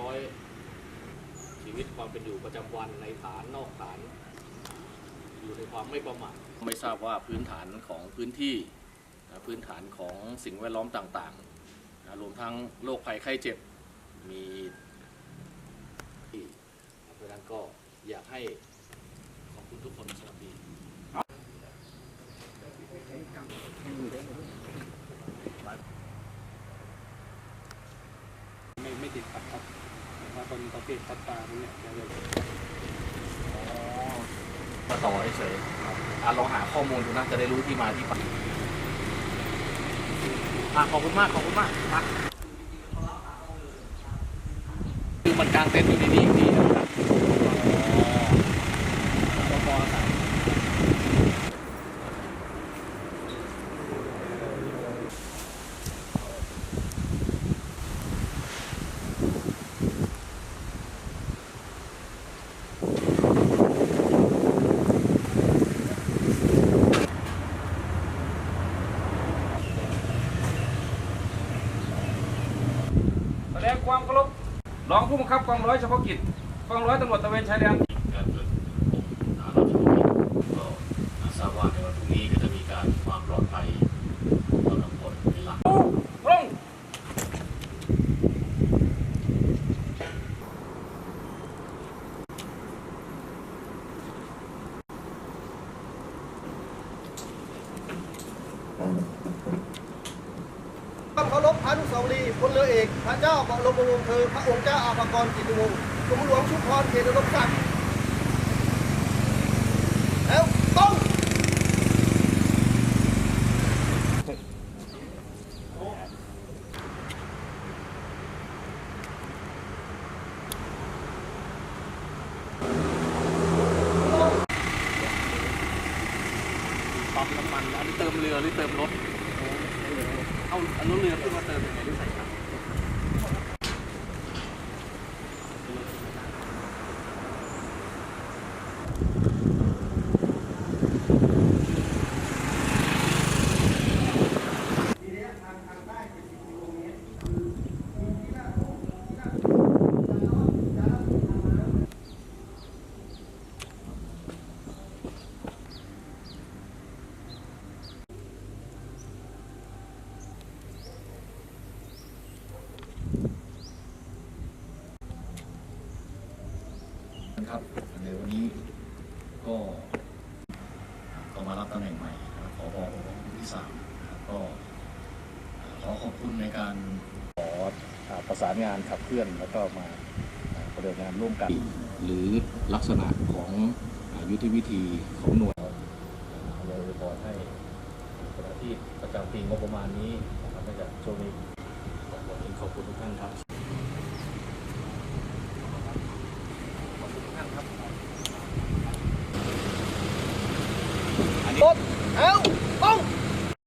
ร้อยชีวิตความเป็นอยู่ประจำวันในฐานนอกฐานอยู่ในความไม่ประมาทไม่ทราบว่าพื้นฐานของพื้นที่นะพื้นฐานของสิ่งแวดล้อมต่างๆนะรวมทั้งโรคภัยไข้เจ็บมีเพราะฉะนั้นก็อยากให้ขอบคุณทุกคนสวัสดี ไม่ไม่ติดขัดครับแต่ว่าคนประเภทสัตว์ป่าพวกเนี้ยจะเลยมาต่อเฉยๆอะลองหาข้อมูลดูนะจะได้รู้ที่มาที่ไปอะขอบคุณมากขอบคุณมากมาคือมันกลางเต็นท์อยู่ที่นี่อีกทีนะครับอ๋อปอสาม แส ดงความเคารพรองผู้บังคับกองร้อยเฉพาะกิจกองร้อยตำรวจตระเวนชายแดนการเปิดผมอาราชบุรีก็ทราบว่าในวันพรุ่งนี้ก็จะมีการความปลอดภัยต่อทั้งหมดเป็นหลักลงความเคารพพระอ นุสาวรีย์พลเรือเอกพระเจ้าบรมวงศ์เธอ พระองค์เจ้าอาภากรกิติวงศ์กรมหลวงชุมพรเขตอุดมศักดิ์แล้วต้องปั๊มน้ำมันอันนี้เติมเรือหรือเติมรถ เอาอนนู้นเรือขึ้นมาเติมยังไงหรือใส่ถับ ครับในวันนี้ก็ก็มารับตำแหน่งใหม่นะครับขอบอกที่สามนะครับก็ขอขอบคุณในการขอประสานงานขับเคลื่อนแล้วก็มาปฏิบัติงานร่วมกัน หรือลักษณะของยุทธวิธีของหน่วยเราเลยขอให้เจ้านที่ประจำปีงบประมาณนี้นะครับไม่จากช่วงนี้ขอบคุณขอบคุณทุกท่านครับ บเอ้า